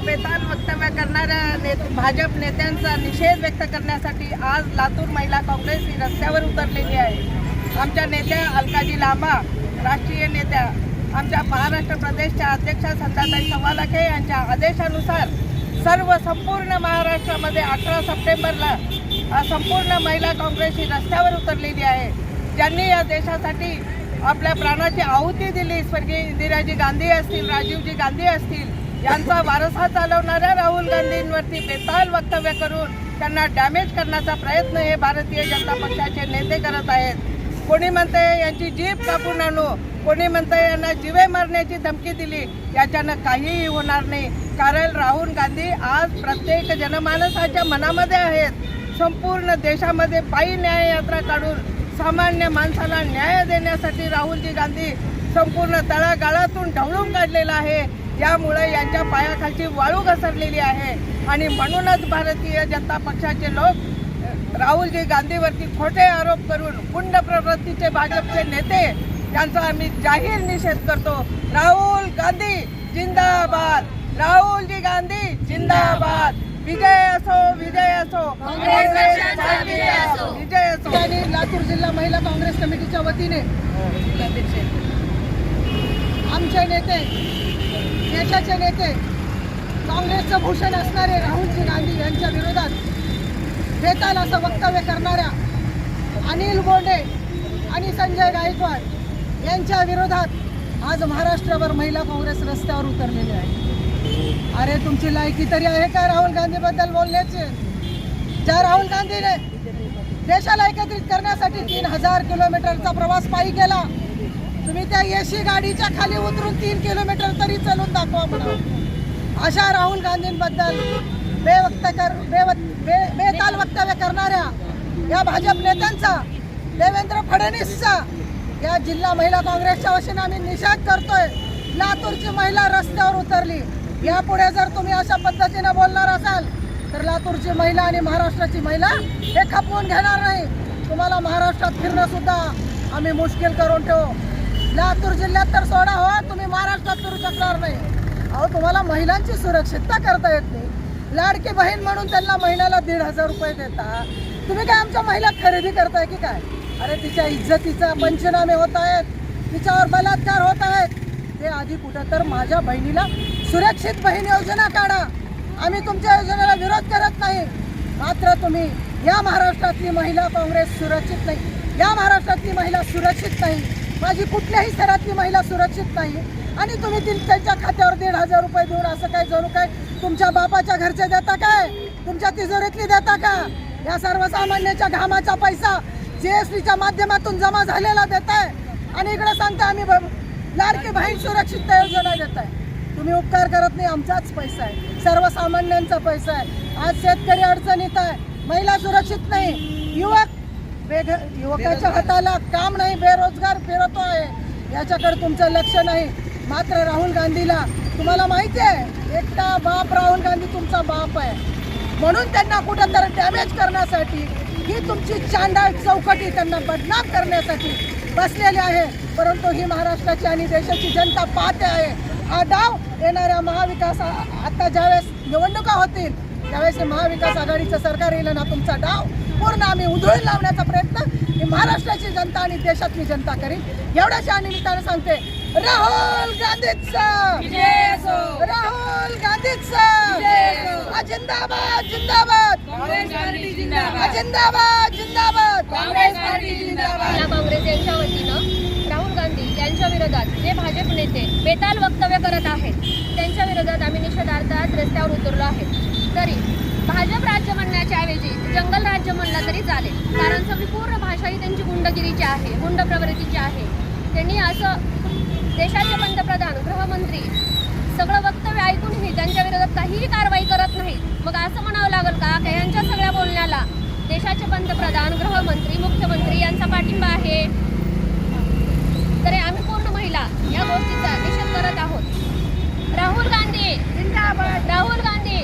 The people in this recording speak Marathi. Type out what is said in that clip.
बेताल वक्तव्य करणाऱ्या नेत भाजप नेत्यांचा निषेध व्यक्त करण्यासाठी आज लातूर महिला काँग्रेस ही रस्त्यावर उतरलेली आहे. आमच्या नेत्या अलकाजी लांबा राष्ट्रीय नेत्या आमच्या महाराष्ट्र प्रदेशच्या अध्यक्षा संताताई सवालाखे यांच्या आदेशानुसार सर्व संपूर्ण महाराष्ट्रामध्ये अठरा सप्टेंबरला संपूर्ण महिला काँग्रेस ही रस्त्यावर उतरलेली आहे. ज्यांनी या देशासाठी आपल्या प्राणाची आहुती दिली स्वर्गीय इंदिराजी गांधी असतील राजीवजी गांधी असतील यांचा वारसा चालवणाऱ्या राहुल गांधींवरती बेताल वक्तव्य करून त्यांना डॅमेज करण्याचा प्रयत्न हे भारतीय जनता पक्षाचे नेते करत आहेत. कोणी म्हणते यांची जीभ कापून आणू कोणी म्हणते यांना जीवे मारण्याची धमकी दिली याच्यानं काहीही होणार नाही. कारण राहुल गांधी आज प्रत्येक जनमानसाच्या मनामध्ये आहेत. संपूर्ण देशामध्ये पायी न्याय यात्रा काढून सामान्य माणसाला न्याय देण्यासाठी राहुलजी गांधी संपूर्ण तळागाळातून ढवळून काढलेला आहे. यामुळे यांच्या पायाखालची वाळू घसरलेली आहे. आणि म्हणूनच भारतीय जनता पक्षाचे लोक राहुलजी गांधीवरती खोटे आरोप करून गुंड प्रवृत्तीचे भाजपचे नेते यांचा आम्ही जाहीर निषेध करतो. राहुल गांधी जिंदाबाद. राहुलजी गांधी जिंदाबाद. विजय असो विजय असो. विजय असो. आणि लातूर जिल्हा महिला काँग्रेस कमिटीच्या वतीने. आमचे नेते देशाचे नेते काँग्रेसचं भूषण असणारे राहुलजी गांधी यांच्या विरोधात बेताल असं वक्तव्य करणाऱ्या अनिल बोंडे आणि संजय गायकवाड यांच्या विरोधात आज महाराष्ट्रभर महिला काँग्रेस रस्त्यावर उतरलेली आहे. अरे तुमची लायकी तरी आहे का राहुल गांधीबद्दल बोलण्याची? ज्या राहुल गांधीने देशाला एकत्रित करण्यासाठी तीन हजार किलोमीटरचा प्रवास पायी केला तुम्ही त्या एसी गाडीच्या खाली उतरून तीन किलोमीटर तरी चालून दाखवा म्हणा. अशा राहुल गांधींबद्दल बेवक्त कर बेव बे बेताल वक्तव्य करणाऱ्या या भाजप नेत्यांचा देवेंद्र फडणवीसचा या जिल्हा महिला काँग्रेसच्या वतीने आम्ही निषेध करतोय. लातूरची महिला रस्त्यावर उतरली. यापुढे जर तुम्ही अशा पद्धतीने बोलणार असाल तर लातूरची महिला आणि महाराष्ट्राची महिला हे खपवून घेणार नाही. तुम्हाला महाराष्ट्रात फिरणं सुद्धा आम्ही मुश्किल करून ठेवू. लातूर जिल्ह्यात तर सोडा हो तुम्ही महाराष्ट्रात करू शकणार नाही. अहो तुम्हाला महिलांची सुरक्षितता करता येत नाही. लाडकी बहीण म्हणून त्यांना महिन्याला दीड हजार रुपये देता. तुम्ही काय आमच्या महिला खरेदी करताय की काय? अरे तिच्या इज्जतीचा पंचनामे होत आहेत. तिच्यावर बलात्कार होत आहेत. ते आधी कुठं तर माझ्या बहिणीला सुरक्षित बहीण योजना काढा. आम्ही तुमच्या योजनेला विरोध करत नाही. मात्र तुम्ही या महाराष्ट्रातली महिला काँग्रेस सुरक्षित नाही. या महाराष्ट्रातली महिला सुरक्षित नाही. माझी कुठल्याही स्तरातली महिला सुरक्षित नाही. आणि तुम्ही त्यांच्या खात्यावर दीड हजार रुपये देऊन असं काय जणू काय तुमच्या बापाच्या घरचे देता काय? तुमच्या तिजोरीतली देता का? या सर्वसामान्याच्या घामाचा पैसा जीएसटीच्या माध्यमातून जमा झालेला देताय. आणि इकडे सांगता आम्ही ब- लाडकी बहीण सुरक्षितता योजना देत आहे तुम्ही उपकार करत नाही आमचाच पैसा आहे. सर्वसामान्यांचा पैसा आहे. आज शेतकरी अडचणीत आहे. महिला सुरक्षित नाही. युवक बेघ युवकाच्या हाताला काम नाही बेरोजगार फिरतो आहे. याच्याकडे तुमचं लक्ष नाही. मात्र राहुल गांधीला तुम्हाला माहिती आहे एकटा बाप राहुल गांधी तुमचा बाप आहे. म्हणून त्यांना कुठंतरी डॅमेज करण्यासाठी ही तुमची चांडाळ चौकटी त्यांना बदनाम करण्यासाठी बसलेली आहे. परंतु ही महाराष्ट्राची आणि देशाची जनता पाहते आहे. हा डाव येणाऱ्या महाविकास आता ज्यावेळेस निवडणुका होतील त्यावेळेस महाविकास आघाडीचं सरकार येईल ना तुमचा डाव आम्ही उधळून लावण्याचा प्रयत्न ही महाराष्ट्राची जनता आणि देशातली जनता करील एवढ्याच्या निमित्तानं सांगते राहुल गांधीचा. राहुल गांधीचा. जिंदाबाद. जिंदाबाद. हा जिंदाबाद. जिंदाबाद काँग्रेस यांच्या वतीनं राहुल गांधी यांच्या विरोधात जे भाजप नेते बेताल वक्तव्य करत आहेत त्यांच्या विरोधात आम्ही निषेधार्थ आज रस्त्यावर उतरलो आहे. तरी भाजप राज्य म्हणण्याच्या ऐवजी जंगल राज्य म्हणलं तरी चालेल. कारण सगळी पूर्ण भाषा ही त्यांची गुंडगिरीची आहे गुंड प्रवृत्तीची आहे. त्यांनी असं देशाचे पंतप्रधान गृहमंत्री सगळं वक्तव्य ऐकूनही त्यांच्या विरोधात काहीही कारवाई करत नाहीत. मग असं म्हणावं लागेल का? का यांच्या सगळ्या बोलण्याला देशाचे पंतप्रधान गृहमंत्री मुख्यमंत्री यांचा पाठिंबा आहे? तर आम्ही पूर्ण महिला या गोष्टीचा निषेध करत आहोत. राहुल गांधी! राहुल गांधी!